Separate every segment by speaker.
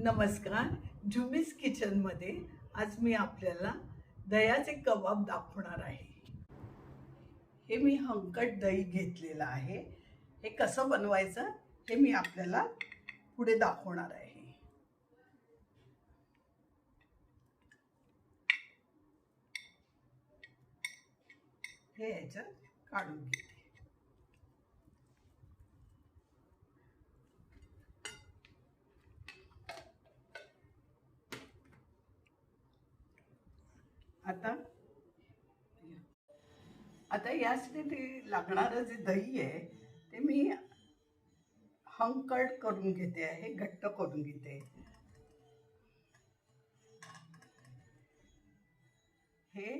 Speaker 1: नमस्कार. झुमिस किचनमध्ये आज मी आपल्याला दह्याचे कबाब दाखवणार आहे. हे मी हंकट दही घेतलेलं आहे. हे कसं बनवायचं हे मी आपल्याला पुढे दाखवणार आहे. हे याच्यात काढून घेऊ आता आता यासाठी ते लागणारं जे दही आहे ते मी हंकड करून घेते आहे घट्ट करून घेते. हे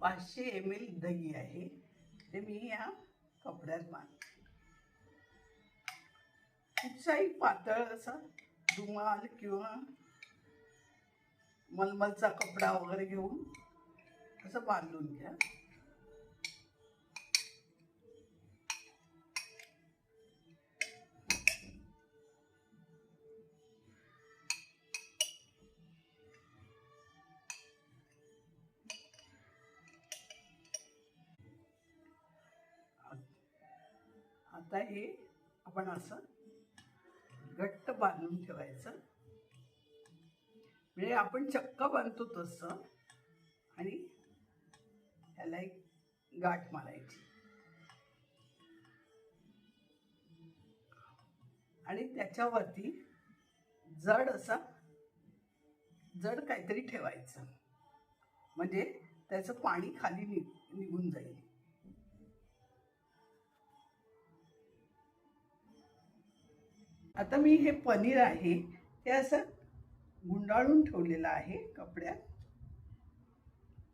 Speaker 1: पाचशे एम एल दही आहे ते मी या कपड्यात बांधते. कुठचाही पातळ असा रुमाल किंवा मलमलचा कपडा वगैरे घेऊन असं बांधून घ्या. आता हे आपण असं घट्ट बांधून ठेवायचं. म्हणजे आपण चक्क बांधतो तसं आणि ह्याला एक गाठ मारायची. आणि त्याच्यावरती जड असा जड काहीतरी ठेवायचं. म्हणजे त्याचं पाणी खाली नि निघून जाईल. आता मी हे पनीर आहे ते असं गुंडाळून ठेवलेलं आहे कपड्यात.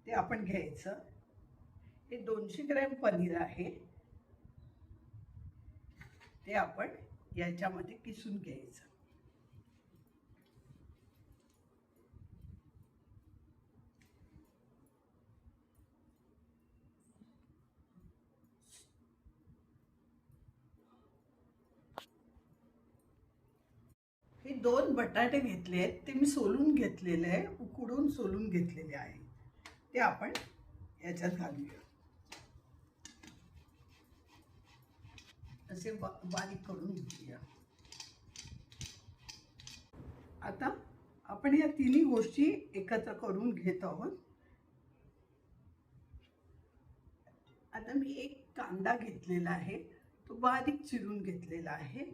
Speaker 1: ते आपण घ्यायचं. हे दोनशे ग्रॅम पनीर आहे. ते आपण याच्यामध्ये किसून घ्यायचं हे दोन बटाटे घेतले आहेत ते मी सोलून घेतलेले आहे उकडून सोलून घेतलेले आहे. ते आपण याच्यात घालूया. असे बा बारीक करून घेऊया. आता आपण या तिन्ही गोष्टी एकत्र करून घेत आहोत. आता मी एक कांदा घेतलेला आहे तो बारीक चिरून घेतलेला आहे.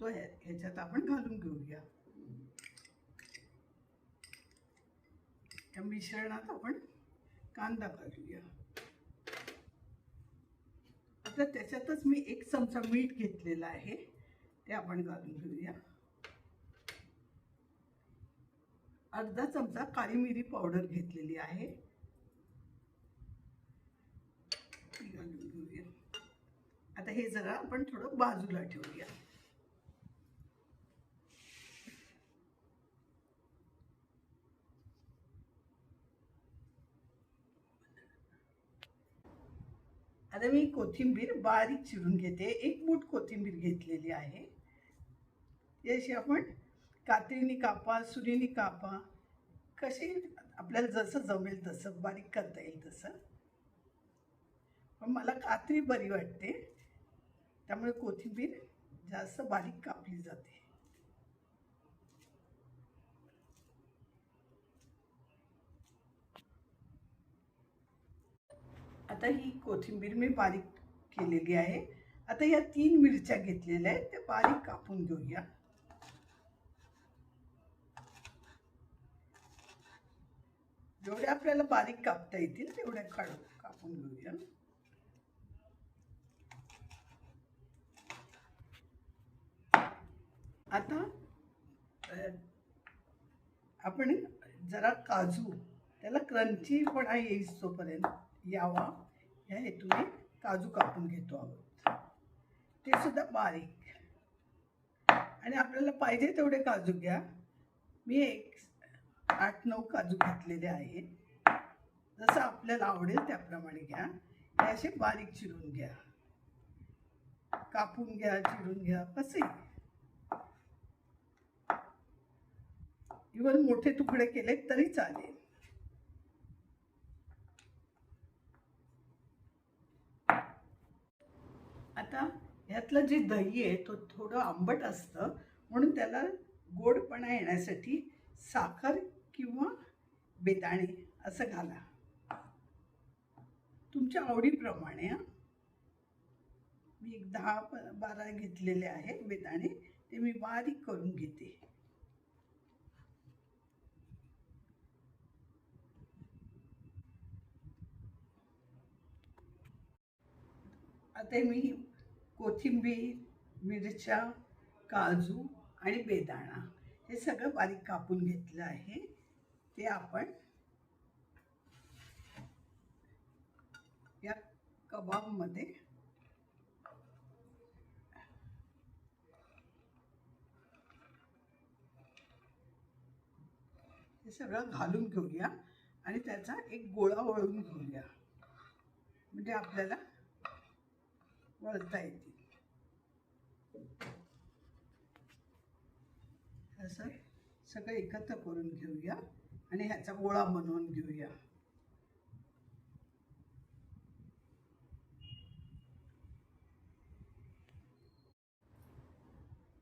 Speaker 1: तो ह्या ह्याच्यात आपण घालून घेऊया. या मिश्रणात आपण कांदा घालूया. आता त्याच्यातच मी एक चमचा मीठ घेतलेला आहे. ते आपण घालून घेऊया. अर्धा चमचा काळी मिरी पावडर घेतलेली आहे. ती घालून घेऊया. आता हे जरा आपण थोडं बाजूला ठेवूया. आता मी कोथिंबीर बारीक चिरून घेते. एक मूठ कोथिंबीर घेतलेली आहे. याशी आपण कात्रीने कापा सुरीने कापा. कशी आपल्याला जसं जमेल तसं बारीक करता येईल तसं. पण मला कात्री बरी वाटते. त्यामुळे कोथिंबीर जास्त बारीक कापली जाते. आता ही कोथिंबीर मी बारीक केलेली आहे. आता या तीन मिरच्या घेतलेल्या आहेत त्या बारीक कापून घेऊया. जेवढ्या आपल्याला बारीक कापता येतील तेवढ्या काढू कापून घेऊया. आता आपण जरा काजू त्याला क्रंचीपणा येईल तोपर्यंत यावा. या हेतूने काजू कापून घेतो आहोत. ते सुद्धा बारीक. आणि आपल्याला पाहिजे तेवढे काजू घ्या. मी एक आठ नऊ काजू घेतलेले आहेत. जसं आपल्याला आवडेल त्याप्रमाणे घ्या. हे असे बारीक चिरून घ्या. कापून घ्या चिरून घ्या कसे इवन मोठे तुकडे केले तरी चालेल. आता ह्यातलं जे दही आहे तो थोडं आंबट असतं. म्हणून त्याला गोडपणा येण्यासाठी साखर किंवा बेदाणे असं घाला. तुमच्या आवडीप्रमाणे मी एक दहा बारा घेतलेले आहे बेदाणे. ते मी बारीक करून घेते. आता मी कोथिंबीर मिरच्या काजू आणि बेदाणा हे सगळं बारीक कापून घेतलं आहे. ते आपण या कबाबमध्ये हे सगळं घालून घेऊया आणि त्याचा एक गोळा वळून घेऊया. म्हणजे आपल्याला वळता येतील असं सगळं एकत्र करून घेऊया आणि ह्याचा गोळा बनवून घेऊया.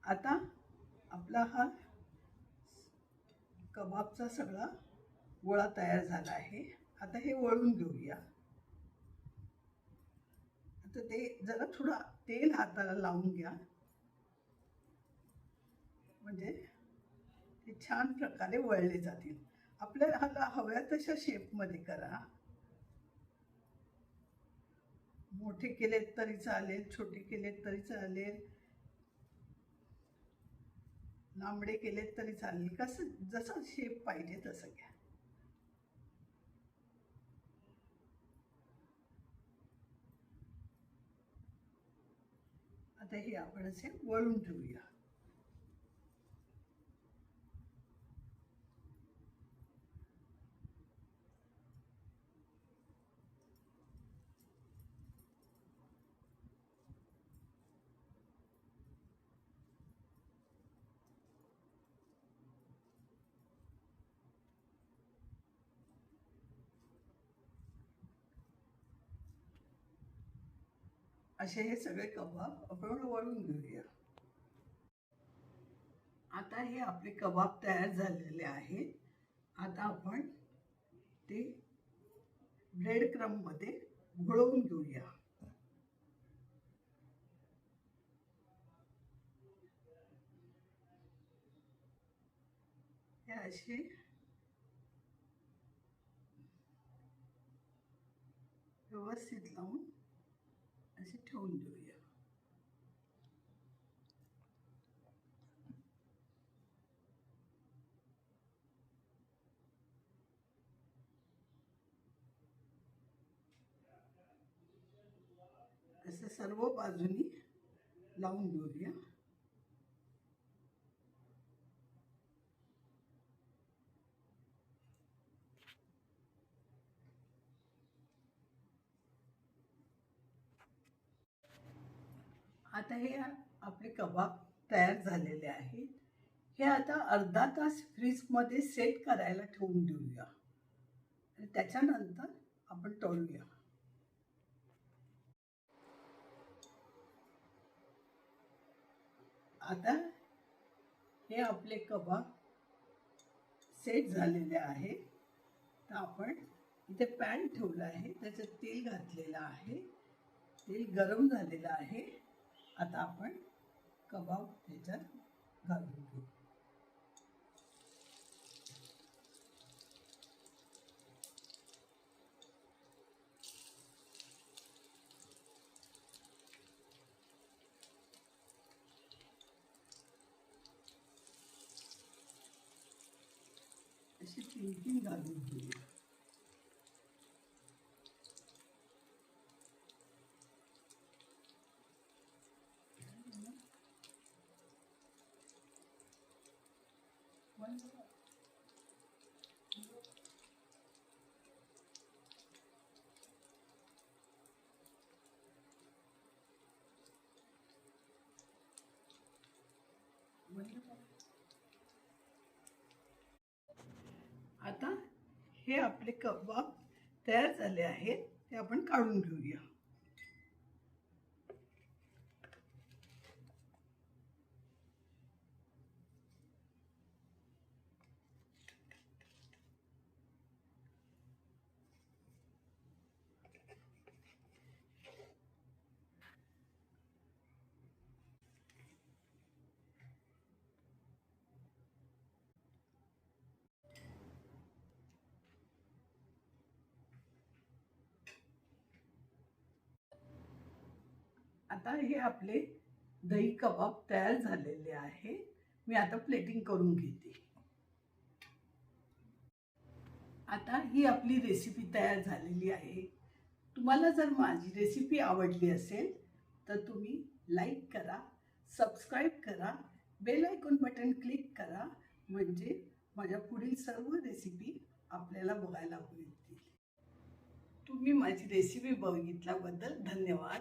Speaker 1: आता आपला हा कबाबचा सगळा गोळा तयार झाला आहे. आता हे वळून घेऊया. आता ते जरा थोडं तेल हाताला लावून घ्या. म्हणजे ते छान प्रकारे वळले जातील. आपल्याला हाला हव्या तशा शेपमध्ये करा. मोठे केलेत तरी चालेल छोटे केलेत तरी चालेल. लांबडे केलेत तरी चालेल. कसं जसा शेप पाहिजे तसं घ्या. आता हे आपण असे वळून ठेवूया. असे हे सगळे कबाब आपण वळून घेऊया. आता हे आपले कबाब तयार झालेले आहेत आता आपण ते ब्रेड क्रममध्ये घोळवून घेऊया. हे असे व्यवस्थित लावून असे ठेवून देऊया. असं सर्व बाजूनी लावून घेऊया आता हे आपले कबाब तयार झालेले आहेत. हे आता अर्धा तास फ्रीजमध्ये सेट करायला ठेवून देऊया. आणि त्याच्यानंतर आपण तळूया. आता हे आपले कबाब सेट झालेले आहे. तर आपण इथे पॅन ठेवलं आहे. त्याच्यात तेल घातलेलं आहे. तेल गरम झालेलं आहे. आता आपण कबाब त्याच्यात घालून घेऊ. अशी तीन तीन घालून घेऊया हे आपले कबाब तयार झाले आहेत ते आपण काढून घेऊया. आता हे आपले दही कबाब तयार झालेले आहे. मी आता प्लेटिंग करून घेते. आता ही आपली रेसिपी तयार झालेली आहे. तुम्हाला जर माझी रेसिपी आवडली असेल तर तुम्ही लाईक करा सबस्क्राईब करा बेल आयकॉन बटन क्लिक करा म्हणजे माझ्या पुढील सर्व रेसिपी आपल्याला बघायला मिळतील. तुम्ही माझी रेसिपी बघितल्याबद्दल धन्यवाद.